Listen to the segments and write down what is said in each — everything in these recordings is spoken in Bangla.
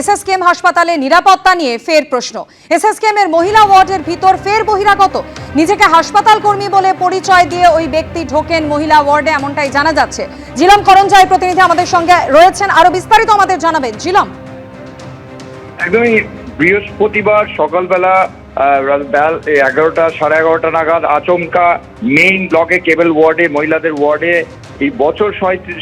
এসএসকেএম হাসপাতালে নিরাপত্তা নিয়ে ফের প্রশ্ন। এসএসকেএম এর মহিলা ওয়ার্ডের ভিতর ফের বহিরাগত। নিজেকে হাসপাতাল কর্মী বলে পরিচয় দিয়ে ওই ব্যক্তি ঢোকেন মহিলা ওয়ার্ডে, এমনটাই জানা যাচ্ছে। জিলম করঞ্জয় প্রতিনিধি আমাদের সঙ্গে রয়েছেন, আরও বিস্তারিত আমাদের জানাবেন। জিলম একদমই বৃহস্পতিবার সকালবেলা বেল এগারোটা, সাড়ে এগারোটা নাগাদ আচমকা মেইন ব্লকে কেবল ওয়ার্ডে মহিলাদের ওয়ার্ডে এই বছর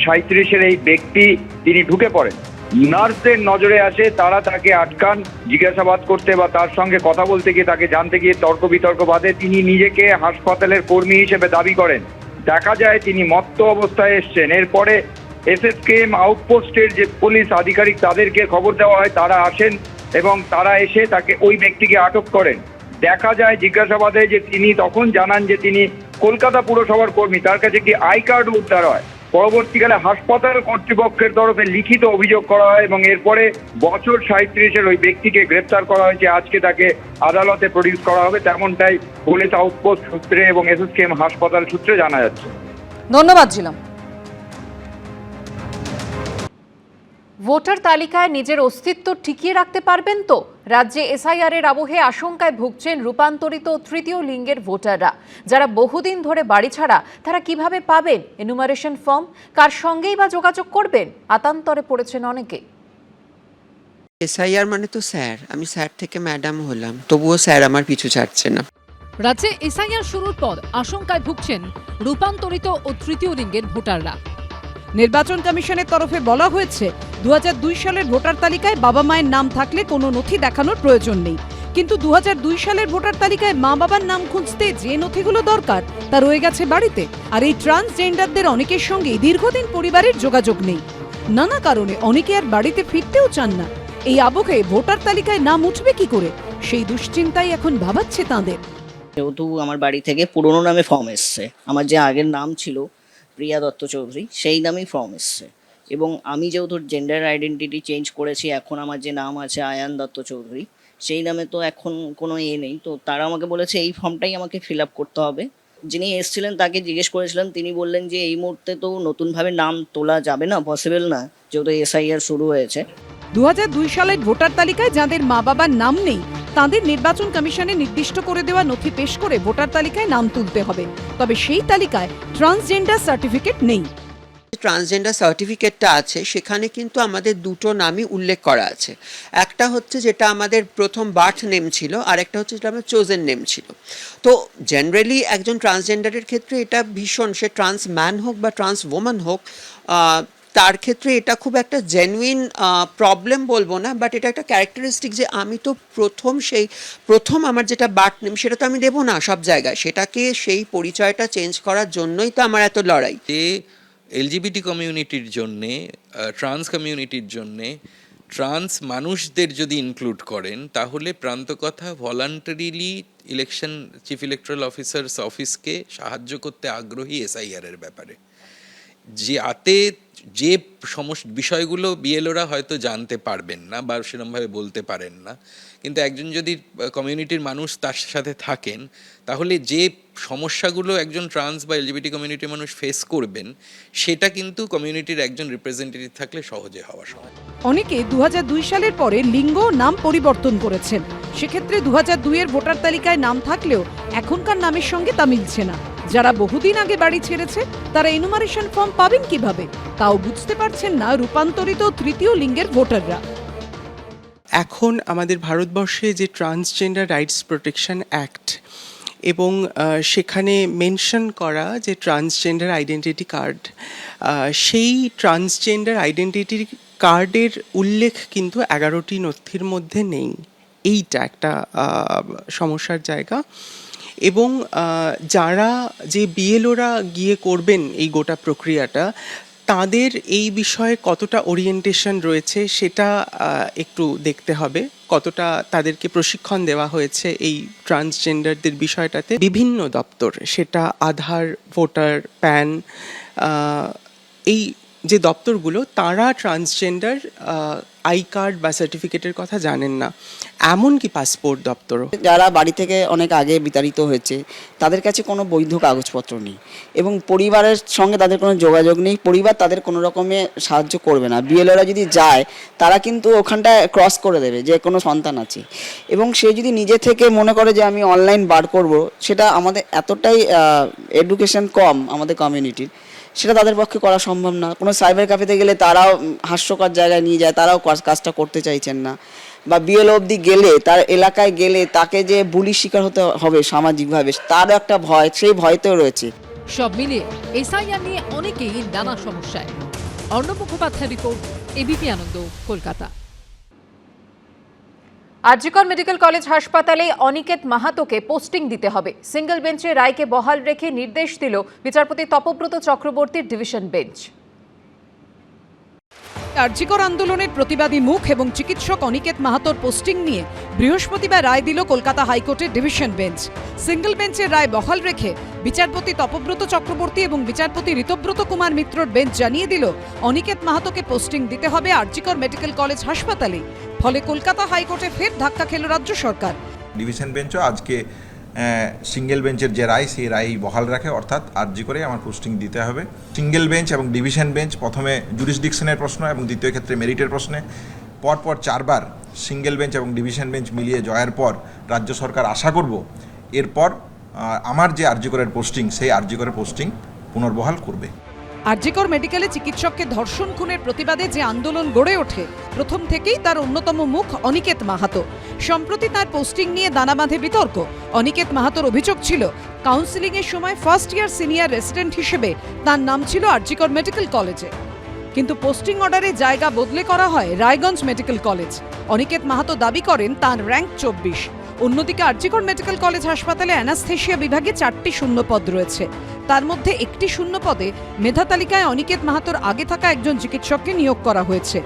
সাঁত্রিশের এই ব্যক্তি তিনি ঢুকে পড়েন। নার্সদের নজরে আসে, তারা তাকে আটকান, জিজ্ঞাসাবাদ করতে বা তার সঙ্গে কথা বলতে গিয়ে তাকে জানতে গিয়ে তর্ক বিতর্ক বাদে তিনি নিজেকে হাসপাতালের কর্মী হিসেবে দাবি করেন। দেখা যায় তিনি মত্ত অবস্থায় এসছেন। এরপরে এসএসকেএম আউটপোস্টের যে পুলিশ আধিকারিক তাদেরকে খবর দেওয়া হয়, তারা আসেন এবং তারা এসে তাকে ওই ব্যক্তিকে আটক করেন। দেখা যায় জিজ্ঞাসাবাদে যে তিনি তখন জানান যে তিনি কলকাতা পুরসভার কর্মী, তার কাছে কি আই কার্ড উদ্ধার হয়? পরবর্তীকালে হাসপাতাল কর্তৃপক্ষের তরফে লিখিত অভিযোগ করা হয় এবং এরপরে বছর সাঁত্রিশের ওই ব্যক্তিকে গ্রেপ্তার করা হয়েছে। আজকে তাকে আদালতে প্রডিউস করা হবে। তেমনটাই পুলিশ আউটপোস্ট সূত্রে এবং এসএসকেএম হাসপাতাল সূত্রে জানা যাচ্ছে। ধন্যবাদ জিলম ভোটার তালিকায় নিজের অস্তিত্ব টিকিয়ে রাখতে পারবেন তো? রাজ্যে এসআইআর এর আবহে আশঙ্কায় ভুগছেন রূপান্তরিত তৃতীয় লিঙ্গের ভোটাররা। যারা বহুদিন ধরে বাড়ি ছাড়া তারা কীভাবে পাবেন এনুমারেশন ফর্ম? কার সঙ্গেই বা যোগাযোগ করবেন? আতান্তরে পড়েছেন অনেকে। এসআইআর মানে তো স্যার। আমি স্যার থেকে ম্যাডাম হলাম। তবুও স্যার আমার পিছু ছাড়ছে না। রাজ্যে এসআইআর শুরুর পর আশঙ্কায় ভুগছেন রূপান্তরিত ও তৃতীয় লিঙ্গের ভোটাররা। নির্বাচন কমিশনের তরফে বলা হয়েছে দুহাজার দুই সালের ভোটার তালিকায় বাবা মায়ের নাম থাকলে কোনো নথি দেখানোর প্রয়োজন নেই। কিন্তু দুহাজার দুই সালের ভোটার তালিকায় মা বাবার নাম খুঁজতে যে নথিগুলো দরকার, তা রয়ে গেছে বাড়িতে। আর এই ট্রান্সজেন্ডারদের অনেকের সঙ্গে দীর্ঘদিন পরিবারের যোগাযোগ নেই। নানা কারণে অনেকে আর বাড়িতে ফিরতেও চান না। এই আবহে ভোটার তালিকায় নাম উঠবে কি করে? সেই দুশ্চিন্তাই এখন ভাবাচ্ছে তাঁদের। যেহেতু আমার বাড়ি থেকে পুরনো নামে ফর্ম এসছে, আমার যে আগের নাম ছিল প্রিয়া দত্ত চৌধুরী, সেই নামেই ফর্ম এসছে। এবং আমি যেহেতু জেন্ডার আইডেন্টিটি চেঞ্জ করেছি, এখন আমার যে নাম আছে আয়ান দত্ত চৌধুরী, সেই নামে তো এখন কোনো এ নেই। তো তারা আমাকে বলেছে, এই ফর্মটাই আমাকে ফিল আপ করতে হবে। যিনি এসেছিলেন, তাকে জিজ্ঞেস করেছিলেন তিনি বললেন যে, এই মুহূর্তে তো নতুনভাবে নাম তোলা যাবে না পসিবল না। যেহেতু এসআইআর শুরু হয়েছে। দু হাজার দুই সালের ভোটার তালিকায় যাদের মা বাবার নাম নেই, তাদের নির্বাচন কমিশনে নির্দিষ্ট করে দেওয়া নথি পেশ করে ভোটার তালিকায় নাম তুলতে হবে। তবে সেই তালিকায় ট্রান্সজেন্ডার সার্টিফিকেট নেই। ট্রান্সজেন্ডার সার্টিফিকেটটা আছে, সেখানে কিন্তু আমাদের দুটো নামই উল্লেখ করা আছে। একটা হচ্ছে যেটা আমাদের প্রথম বার্থ নেম ছিল, আর একটা হচ্ছে যেটা আমার চোজেন নেম ছিল। তো জেনারেলি একজন ট্রান্সজেন্ডারের ক্ষেত্রে এটা ভীষণ, সে ট্রান্স ম্যান হোক বা ট্রান্স ওম্যান হোক তার ক্ষেত্রে এটা খুব একটা জেনুইন প্রবলেম বলব না বাট এটা একটা ক্যারেক্টারিস্টিক যে আমি তো প্রথম সেই, প্রথম আমার যেটা বার্থ নেম সেটা তো আমি দেবো না সব জায়গায়। সেটাকে সেই পরিচয়টা চেঞ্জ করার জন্যই তো আমার এত লড়াই। এলজিবিটি কমিউনিটির জন্যে ট্রান্স কমিউনিটির জন্যে, ট্রান্স মানুষদের যদি ইনক্লুড করেন, তাহলে প্রান্তকথা voluntarily election, chief electoral officers অফিসকে সাহায্য করতে আগ্রহী এসআইআর এর ব্যাপারে। যাতে যে সমস্ত বিষয়গুলো বিএলওরা হয়তো জানতে পারবেন না বা সেরকমভাবে বলতে পারেন না, কিন্তু একজন যদি কমিউনিটির মানুষ তার সাথে থাকেন, তাহলে যে সমস্যাগুলো একজন ট্রান্স বা এলজিবিটি কমিউনিটির মানুষ ফেস করবেন, সেটা কিন্তু কমিউনিটির একজন রিপ্রেজেন্টেটিভ থাকলে সহজে হওয়া সম্ভব। অনেকে দু হাজার দুই সালের পরে লিঙ্গ নাম পরিবর্তন করেছেন। সেক্ষেত্রে দু এর ভোটার তালিকায় নাম থাকলেও এখনকার নামের সঙ্গে তা মিলছে না। যারা বহুদিন আগে বাড়ি ছেড়েছে, তারা এনুমারেশন ফর্ম পাবেন কীভাবে? তাও বুঝতে পারছেন না রূপান্তরিত তৃতীয় লিঙ্গের ভোটাররা। এখন আমাদের ভারতবর্ষে যে ট্রান্সজেন্ডার রাইটস প্রোটেকশন অ্যাক্ট এবং সেখানে মেনশন করা যে ট্রান্সজেন্ডার আইডেন্টিটি কার্ড সেই ট্রান্সজেন্ডার আইডেন্টিটি কার্ডের উল্লেখ কিন্তু এগারোটি নথির মধ্যে নেই। এইটা একটা সমস্যার জায়গা। এবং যারা যে বিএলওরা গিয়ে করবেন এই গোটা প্রক্রিয়াটা, তাদের এই বিষয়ে কতটা ওরিয়েন্টেশন রয়েছে সেটা একটু দেখতে হবে। কতটা তাদেরকে প্রশিক্ষণ দেওয়া হয়েছে এই ট্রান্সজেন্ডারদের বিষয়টাতে? বিভিন্ন দপ্তর, সেটা আধার, ভোটার, প্যান এই যে দপ্তরগুলো, তারা ট্রান্সজেন্ডার আই কার্ড বা সার্টিফিকেটের কথা জানেন না। এমনকি পাসপোর্ট দপ্তরও? যারা বাড়ি থেকে অনেক আগে বিতাড়িত হয়েছে, তাদের কাছে কোনো বৈধ কাগজপত্র নেই এবং পরিবারের সঙ্গে তাদের কোনো যোগাযোগ নেই। পরিবার তাদের কোনো রকমে সাহায্য করবে না। বিএলওরা যদি যায়, তারা কিন্তু ওখানটায় ক্রস করে দেবে যে কোনো সন্তান আছে। এবং সে যদি নিজে থেকে মনে করে যে আমি অনলাইন বার করব, সেটা আমাদের এতটাই এডুকেশন কম আমাদের কমিউনিটির সেটা তাদের পক্ষে করা সম্ভব না। কোনো সাইবার ক্যাফেতে গেলে তারাও হাস্যকর জায়গায় নিয়ে যায়, তারাও কাজটা করতে চাইছেন না। বা বিএল অবধি গেলে, তার এলাকায় গেলে তাকে যে বুলি শিকার হতে হবে সামাজিকভাবে, তারও একটা ভয়, সেই ভয়তেও রয়েছে। সব মিলিয়ে এসআইআর নিয়ে অনেকেই নানা সমস্যায়। Arnab Mukhopadhyay report ABP Ananda, Kolkata. R G Kar medical college হাসপাতালে অনিকেত মাহাতোকে পোস্টিং দিতে হবে। সিঙ্গেল বেঞ্চে রায়কে বহাল রেখে নির্দেশ দিল বিচারপতি তপব্রত চক্রবর্তীর ডিভিশন বেঞ্চ। আর্যিকর আন্দোলনের প্রতিবাদী মুখ এবং চিকিৎসক অনিকেত মাহাতোর পোস্টিং নিয়ে বৃহস্পতিবার রায় দিল কলকাতা হাইকোর্টের ডিভিশন বেঞ্চ। সিঙ্গেল বেঞ্চের রায় বহাল রেখে বিচারপতি তপব্রত চক্রবর্তী এবং বিচারপতি ঋতব্রত কুমার মিত্রর বেঞ্চ জানিয়ে দিল, অনিকেত মাহাতোকে পোস্টিং দিতে হবে আরজিকর মেডিকেল কলেজ হাসপাতালে। ফলে কলকাতা হাইকোর্টে ফের ধাক্কা খেল রাজ্য সরকার। ডিভিশন বেঞ্চও আজকে সিঙ্গেল বেঞ্চের যে রায়, সেই রায় বহাল রাখে, অর্থাৎ আর্জি করে আমার পোস্টিং দিতে হবে। সিঙ্গেল বেঞ্চ এবং ডিভিশন বেঞ্চ প্রথমে জুরিসডিকশনের প্রশ্ন এবং দ্বিতীয় ক্ষেত্রে মেরিটের প্রশ্নে। পরপর চারবার সিঙ্গেল বেঞ্চ এবং ডিভিশন বেঞ্চ মিলিয়ে জয়ের পর রাজ্য সরকার আশা করব, এরপর আমার যে আর্জি করের পোস্টিং সেই আর্জি করে পোস্টিং পুনর্বহাল করবে। আরজিকর মেডিকেলে চিকিৎসককে ধর্ষণ খুনের প্রতিবাদে যে আন্দোলন গড়ে ওঠে, প্রথম থেকেই তার অন্যতম মুখ অনিকেত মাহাতো। সম্প্রতি তার পোস্টিং নিয়ে দানা বাঁধে বিতর্ক। অনিকেত মাহাতোর অভিযোগ ছিল কাউন্সিলিং এর সময় ফার্স্ট ইয়ার সিনিয়র রেসিডেন্ট হিসেবে তার নাম ছিল আরজিকর মেডিকেল কলেজে। কিন্তু পোস্টিং অর্ডারে জায়গা বদলে করা হয় রায়গঞ্জ মেডিকেল কলেজ। অনিকেত মাহাতো দাবি করেন, তার র্যাঙ্ক চব্বিশ। অন্যদিকে আরজিকর মেডিকেল কলেজ হাসপাতালে অ্যানাস্থেশিয়া বিভাগে চারটি শূন্য পদ রয়েছে। তার মধ্যে একটি শূন্য পদে মেধা তালিকায় অনিকেত মাহাতোর আগে থাকা একজন চিকিৎসককে নিয়োগ করা হয়েছে।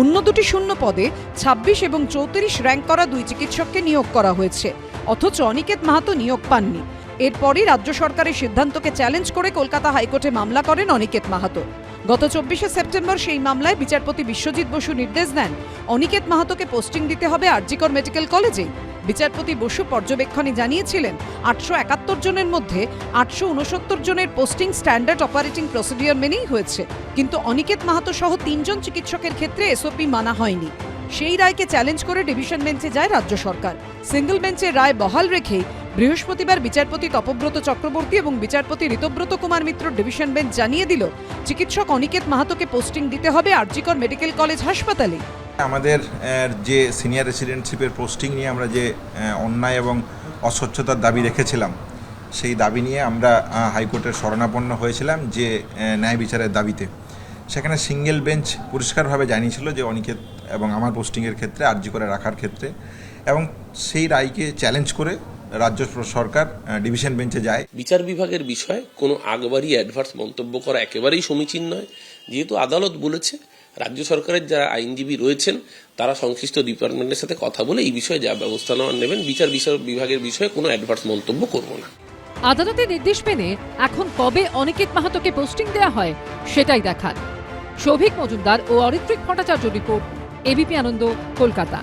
অন্য দুটি শূন্য পদে ২৬ এবং চৌত্রিশ র্যাঙ্ক করা দুই চিকিৎসককে নিয়োগ করা হয়েছে। অথচ অনিকেত মাহাতো নিয়োগ পাননি। এরপরই রাজ্য সরকারের সিদ্ধান্তকে চ্যালেঞ্জ করে কলকাতা হাইকোর্টে মামলা করেন অনিকেত মাহাতো। গত চব্বিশে সেপ্টেম্বর সেই মামলায় বিচারপতি বিশ্বজিৎ বসু নির্দেশ দেন, অনিকেত মাহাতোকে পোস্টিং দিতে হবে আরজিকর মেডিকেল কলেজেই বিচারপতি বসু পর্যবেক্ষণে জানিয়েছিলেন, আটশো একাত্তর জনের মধ্যে আটশো উনসত্তর জনের পোস্টিং স্ট্যান্ডার্ড অপারেটিং প্রসিডিওর মেনেই হয়েছে। কিন্তু অনিকেত মাহাতো সহ তিনজন চিকিৎসকের ক্ষেত্রে এসওপি মানা হয়নি। সেই রায়কে চ্যালেঞ্জ করে ডিভিশন বেঞ্চে যায় রাজ্য সরকার। সিঙ্গল বেঞ্চের রায় বহাল রেখেই বৃহস্পতিবার বিচারপতি তপব্রত চক্রবর্তী এবং বিচারপতি ঋতব্রত কুমার মিত্র ডিভিশন বেঞ্চ জানিয়ে দিল, চিকিৎসক অনিকেত মাহাতোকে পোস্টিং দিতে হবে আরজিকর মেডিকেল কলেজ হাসপাতালে। আমাদের যে সিনিয়র রেসিডেন্টশিপের পোস্টিং নিয়ে আমরা যে অন্যায় এবং অস্বচ্ছতার দাবি রেখেছিলাম, সেই দাবি নিয়ে আমরা হাইকোর্টের শরণাপন্ন হয়েছিলাম যে ন্যায় বিচারের দাবিতে। সেখানে সিঙ্গেল বেঞ্চ পরিষ্কারভাবে জানিয়েছিল যে অনিকেত এবং আমার পোস্টিংয়ের ক্ষেত্রে, আর্জি করে রাখার ক্ষেত্রে এবং সেই রায়কে চ্যালেঞ্জ করে রাজ্য সরকার ডিভিশন বেঞ্চে যায়। বিচার বিভাগের বিষয়ে কোনো আগবাড়ি অ্যাডভার্স মন্তব্য করা একেবারেই সমীচীন নয়। যেহেতু আদালত বলেছে রাজ্য সরকারের যারা আইনজীবী রয়েছেন, তারা সংশ্লিষ্ট ডিপার্টমেন্টের সাথে কথা বলে এই বিষয়ে যা ব্যবস্থা নেওয়ার নেবেন, বিচার বিচার বিভাগের বিষয়ে কোনো অ্যাডভার্স মন্তব্য করব না। আদালতের নির্দেশ মেনে এখন কবে অনিকেত মাহাতোকে পোস্টিং দেওয়া হয়, সেটাই দেখার। শৌভিক মজুমদার ও অরিত্রিক ভট্টাচার্য রিপোর্ট, এবিপি আনন্দ, কলকাতা।